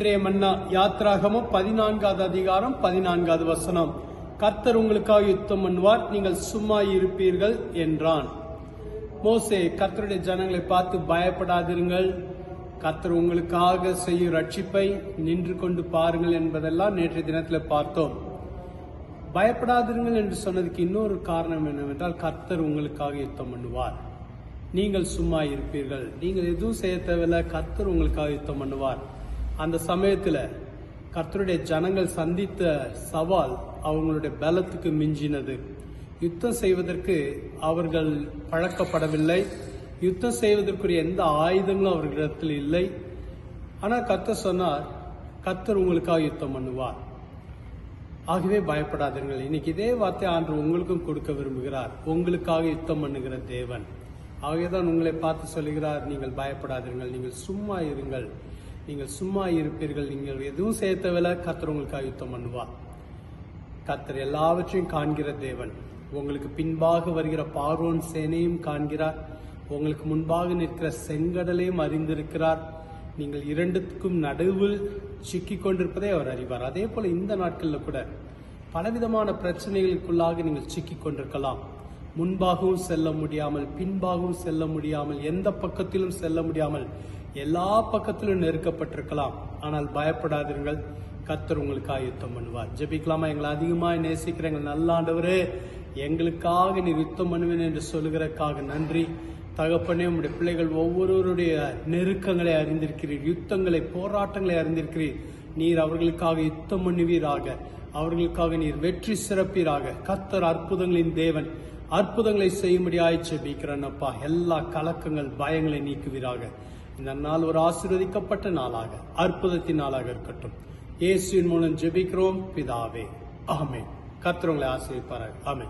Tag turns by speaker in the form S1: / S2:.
S1: இன்றைய மன்னா யாத்ராகமும் பதினான்காவது அதிகாரம் பதினான்காவது வசனம். கர்த்தர் உங்களுக்காக யுத்தம் பண்ணுவார் நீங்கள் சும்மா இருப்பீர்கள் என்றான். மோசே கர்த்தருடைய ஜனங்களை பார்த்து பயப்படாதிருங்கள். கர்த்தர் உங்களுக்காக செய்யும் ரட்சிப்பை நின்று கொண்டு பாருங்கள் என்பதெல்லாம் நேற்றைய தினத்தில் பார்த்தோம். பயப்படாதிருங்கள் என்று சொன்னதுக்கு இன்னொரு காரணம் என்னவென்றால் கர்த்தர் உங்களுக்காக யுத்தம் பண்ணுவார். நீங்கள் சும்மா இருப்பீர்கள். நீங்கள் எதுவும் செய்ய தேவையில்ல. கர்த்தர் உங்களுக்காக யுத்தம் பண்ணுவார். அந்த சமயத்தில் கர்த்தருடைய ஜனங்கள் சந்தித்த சவால் அவங்களுடைய பலத்துக்கு மிஞ்சினது. யுத்தம் செய்வதற்கு அவர்கள் பழக்கப்படவில்லை. யுத்தம் செய்வதற்குரிய எந்த ஆயுதங்களும் அவர்களிடத்தில் இல்லை. ஆனால் கர்த்தர் சொன்னார் கர்த்தர் உங்களுக்காக யுத்தம் பண்ணுவார். ஆகவே பயப்படாதீர்கள். இன்னைக்கு இதே வார்த்தை ஆண்டு உங்களுக்கும் கொடுக்க விரும்புகிறார். உங்களுக்காக யுத்தம் பண்ணுகிற தேவன். ஆகவேதான் உங்களை பார்த்து சொல்லுகிறார் நீங்கள் பயப்படாதீர்கள். நீங்கள் சும்மா இருங்கள். நீங்கள் சும்மா இருப்பீர்கள் நீங்கள் எதுவும் செய்ய தேவையில்ல உங்களுக்கு உங்களுக்காக யுத்தம் பண்ணுவார். கத்தர் எல்லாவற்றையும் காண்கிற தேவன். உங்களுக்கு பின்பாக வருகிற பார்வோன் சேனையும் காண்கிறார். உங்களுக்கு முன்பாக நிற்கிற செங்கடலையும் அறிந்திருக்கிறார். நீங்கள் இரண்டுக்கும் நடுவில் சிக்கி கொண்டிருப்பதை அவர் அறிவார். அதே போல இந்த நாட்களில் கூட பலவிதமான பிரச்சனைகளுக்குள்ளாக நீங்கள் சிக்கிக் கொண்டிருக்கலாம். முன்பாகவும் செல்ல முடியாமல் பின்பாகவும் செல்ல முடியாமல் எந்த பக்கத்திலும் செல்ல முடியாமல் எல்லா பக்கத்திலும் நெருக்கப்பட்டிருக்கலாம். ஆனால் பயப்படாதீர்கள் கத்தர் உங்களுக்காக யுத்தம் பண்ணுவார். ஜெபிக்கலாமா? எங்களை அதிகமாக நேசிக்கிற எங்கள் நல்லாண்டவரே எங்களுக்காக நீர் யுத்தம் பண்ணுவேன் என்று சொல்லுகிறதுக்காக நன்றி. தகப்பனே உங்களுடைய பிள்ளைகள் ஒவ்வொருவருடைய நெருக்கங்களை அறிந்திருக்கிறீர் யுத்தங்களை போராட்டங்களை அறிந்திருக்கிறீர். நீர் அவர்களுக்காக யுத்தம் பண்ணுவீராக. அவர்களுக்காக நீர் வெற்றி சிறப்பீராக. கத்தர் அற்புதங்களின் தேவன். அற்புதங்களை செய்யும்படியாய் ஜெபிக்கிறேன் அப்பா. எல்லா கலக்கங்கள் பயங்களை நீக்குவீராக. இந்த நாள் ஒரு ஆசீர்வதிக்கப்பட்ட நாளாக அற்புதத்தின் நாளாக இருக்கட்டும். இயேசுவின் மூலம் ஜெபிக்கிறோம். பிதாவே ஆமே கத்திரவங்களை ஆசிரியப்பார்கள் ஆமே